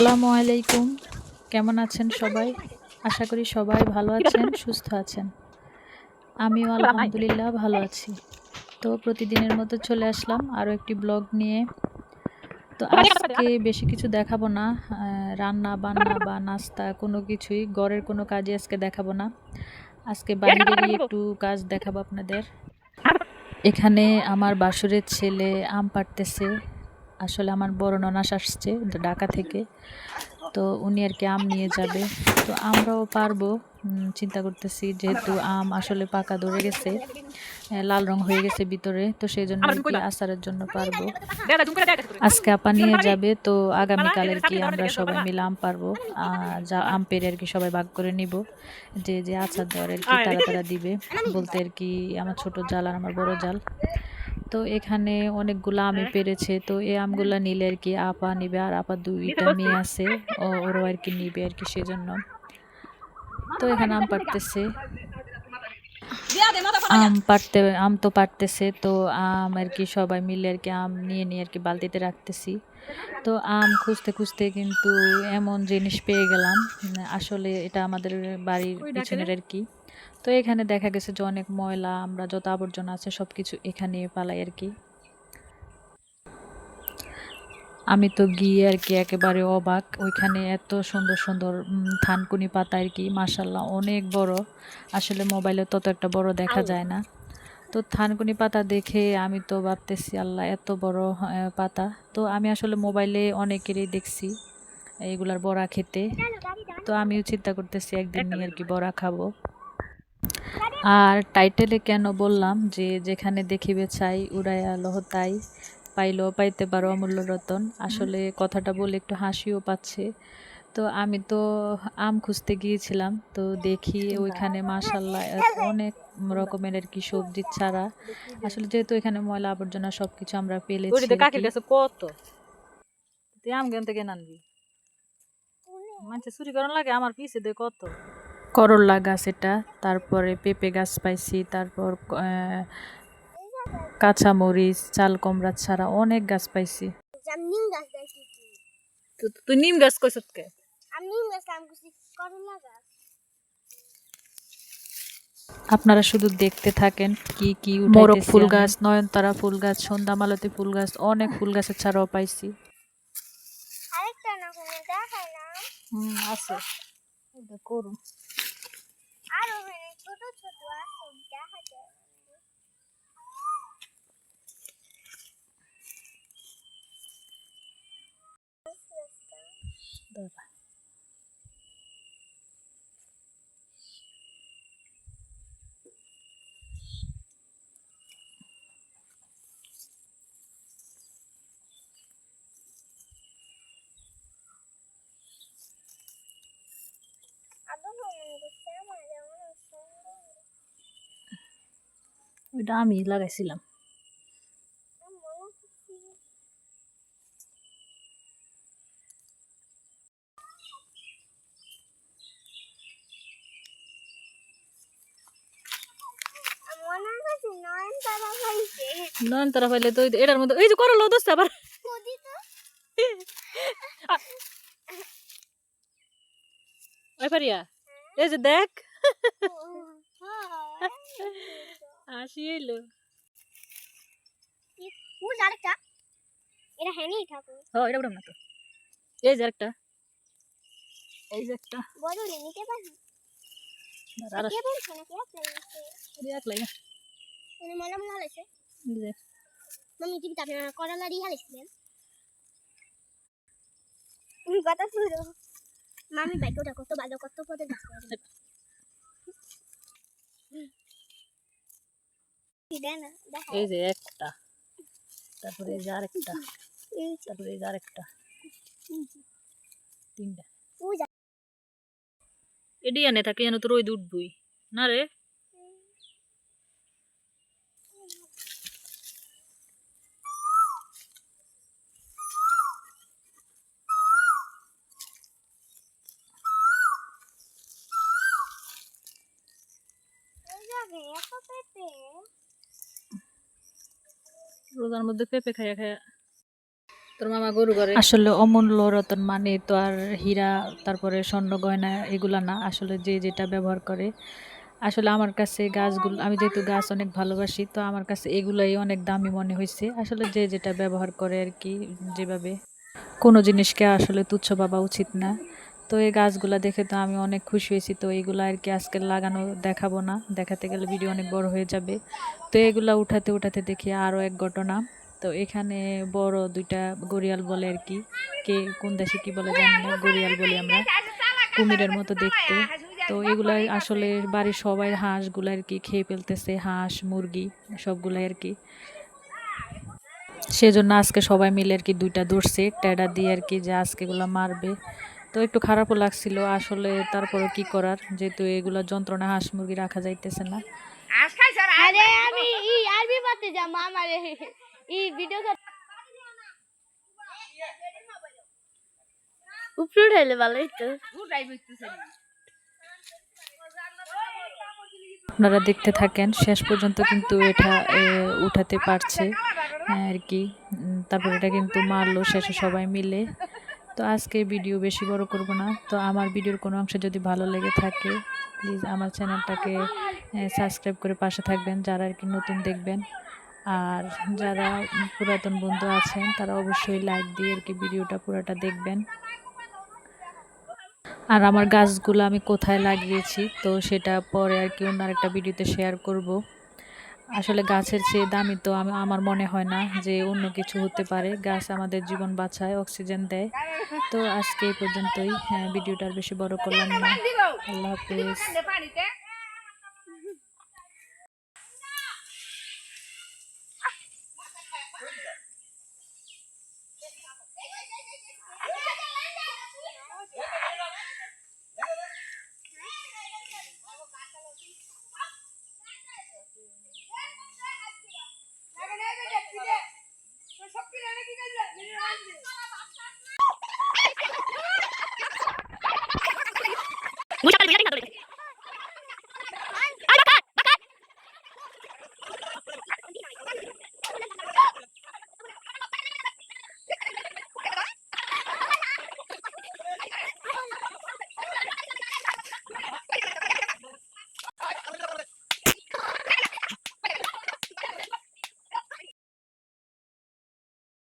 আসসালামু আলাইকুম। কেমন আছেন সবাই? আশা করি সবাই ভালো আছেন, সুস্থ আছেন। আমিও আলহামদুলিল্লাহ ভালো আছি। তো প্রতিদিনের মতো চলে আসলাম আরও একটি ব্লগ নিয়ে। তো আজকে বেশি কিছু দেখাবো না রান্না, বান্না বা নাস্তা কোনো কিছুই, ঘরের কোনো কাজই আজকে দেখাবো না। আজকে বাইরেরই একটু কাজ দেখাবো আপনাদের। এখানে আমার বাসুরের ছেলে আম পাড়তেছে। আসলে আমার বড় ননাস আসছে ঢাকা থেকে। তো উনি আর কি আম নিয়ে যাবে। তো আমরাও পারব। চিন্তা করতেছি যেহেতু আম আসলে পাকা ধরে গেছে লাল রং হয়ে গেছে ভিতরে। তো সেই জন্য আচারের জন্য পারব। আজকে আপা নিয়ে যাবে। তো আগামীকালের কি আমরা সবাই মিলে আম পারব? যা আম পেরে আর কি সবাই ভাগ করে নিব। যে যে আচার দেওয়ার আর কি তারা তারা দিবে। বলতে আর কি আমার ছোট জাল আর আমার বড় জাল। তো এখানে অনেকগুলো আমি পেরেছে। তো এই আমগুলো নিলে আর কি আপা নিবে আর আপা দুইটা মেয়ে আছে। ওরাও আর কি নিবে আর কি সেজন্য। তো এখানে আম পাড়তেছে। আম পারতে আম তো পারতেছে তো আম আর কি সবাই মিলে আর কি আম নিয়ে নিয়ে আর কি বালতিতে রাখতেছি। তো আম খুঁজতে খুঁজতে কিন্তু এমন জিনিস পেয়ে গেলাম আসলে এটা আমাদের বাড়ির পিছনের আর কি। তো এখানে দেখা গেছে যে অনেক ময়লা আমরা যত আবর্জনা আছে সব কিছু এখানে পালাই আর কি। আমি তো গিয়ে আর কি একেবারে অবাক। ওইখানে এত সুন্দর সুন্দর থানকুনি পাতা আর কি মাসাল্লাহ অনেক বড়। আসলে মোবাইলে তত একটা বড় দেখা যায় না। তো থানকুনি পাতা দেখে আমি তো ভাবতেছি, আল্লাহ, এত বড় পাতা। তো আমি আসলে মোবাইলে অনেকেরই দেখছি এইগুলার বড়া খেতে। তো আমিও চিন্তা করতেছি একদিন নিয়ে আর কি বড়া খাব। আর টাইটেলে কেন বললাম যে, যেখানে দেখিবে চাই, উড়াইয়া লহ তাই। পাইলেও পাইতে পারো অমূল্য রতন। আসলে কথাটা বলে একটু হাসিও পাচ্ছে। তো আমি তো আম খুঁজতে গিয়েছিলাম তো দেখি ওইখানে মাশাল্লাহ অনেক রকমের আর কি সবজি ছাড়া আসলে যেহেতু এখানে ময়লা আবর্জনা সবকিছু আমরা পেলেছি কাকের কাছে কত? তুই আম গেন থেকে আনবি? মানুষে চুরি করার লাগে আমার পিছে দে কত? করল্লা গাছ এটা তারপরে পেঁপে গাছ পাইছি তারপর কাঁচামরিচ চাল কুমড়া ছাড়া অনেক গাছ পাইছি। নিম গাছ দেখছি তুই নিম গাছ কইছত কে? আমি নিম গাছ কাম করছি করলা গাছ। আপনারা শুধু দেখতে থাকেন কি কি মোরগ ফুল গাছ নয়নতারা ফুল গাছ সন্ধ্যামালতি ফুল গাছ অনেক ফুল গাছের ছাড়াও পাইছি। আরেকটা না কোনো দেখাই না। হুম আছে। করুন। আর ওখানে ছোট ছোট আছে দেখা যায় আদৌ মনে করছে আমার যেমন সুন্দর ওইটা আমি লাগাইছিলাম আমার মনে করছি আমার মনে করছি নয়ন তারা পাইছে নয়নতারা পাইলে তো এটার মধ্যে এই যে করল দোস্ত আবার। পারিয়া এই যে দেখ। আসি এলো এই যে একটা এই যে একটা। নিতে আপনার মামি টিভি তে আপনারা করলারি হালেছিলেন কথা মামি বাইকটা কত ভালো কত পদে গাছ এই যে একটা তারপরে এই যে আরেকটা তারপরে এই যে আরেকটা। তিনটা। এডি আনে থাকে যেন তোর ওই দুধ বুই। না রে ওই জায়গায় এত পেঁপে রোজার মধ্যে পেঁপে খাইয়া খাইয়া। তোর মামা গরু আসলে অমূল্য রতন মানে তো আর হীরা, তারপরে স্বর্ণ গয়না এগুলা না। আসলে যে যেটা ব্যবহার করে। আসলে আমার কাছে গাছগুলো, আমি যেহেতু গাছ অনেক ভালোবাসি, তো আমার কাছে এগুলাই অনেক দামি মনে হয়েছে আসলে যে যেটা ব্যবহার করে আর কি, যেভাবে। কোনো জিনিসকে আসলে তুচ্ছ ভাবা উচিত না। তো এই গাছগুলা দেখে তো আমি অনেক খুশি হয়েছি। তো এইগুলো আর কি আজকে লাগানো দেখাবো না। দেখাতে গেলে ভিডিও অনেক বড় হয়ে যাবে। তো এগুলা উঠাতে উঠাতে দেখি আরও এক ঘটনা। তো এখানে বড় দুইটা গড়িয়াল বলে আর কি। কে কোন দেশে কি বলে জানি না, গড়িয়াল বলি আমরা। কুমিরের মতো দেখতে। তো এগুলো আসলে বাড়ির সবাই হাঁসগুলো আর কি খেয়ে ফেলতেছে। হাঁস, মুরগি সবগুলাই আর কি। সেজন্য আজকে সবাই মিলে আর কি দুইটা ধরছে। টেডা দিয়ে আর কি যে আজকে এগুলো মারবে। তো একটু খারাপও লাগছিল আসলে তারপরে কি করার? যেহেতু এগুলা যন্ত্রণা হাঁস মুরগি রাখা যাইতেছে না। আরে আমি ই আরবি পাতে যাব আমার। ই ভিডিও উপরে উঠাইলে ভালোই তো আপনারা দেখতে থাকেন শেষ পর্যন্ত কিন্তু এটা উঠাতে পারছে হ্যাঁ, আর কি। তারপর এটা কিন্তু মারলো শেষে সবাই মিলে। তো আজকে ভিডিও বেশি বড় করব না। তো আমার ভিডিওর কোনো অংশ যদি ভালো লেগে থাকে প্লিজ আমার চ্যানেলটাকে সাবস্ক্রাইব করে পাশে থাকবেন, যারা আর কি নতুন দেখবেন। আর যারা পুরাতন বন্ধু আছেন, তারা অবশ্যই লাইক দিয়ে আর কি ভিডিওটা পুরোটা দেখবেন। আর আমার গাছগুলো আমি কোথায় লাগিয়েছি, তো সেটা পরে আর কি অন্য আরেকটা ভিডিওতে শেয়ার করব। আসলে গাছের চেয়ে দামি তো আমার মনে হয় না যে অন্য কিছু হতে পারে। গাছ আমাদের জীবন বাঁচায়, অক্সিজেন দেয়। তো আজকে এই পর্যন্তই। হ্যাঁ ভিডিওটা আর বেশি বড় করলাম না। আল্লাহ হাফেজ।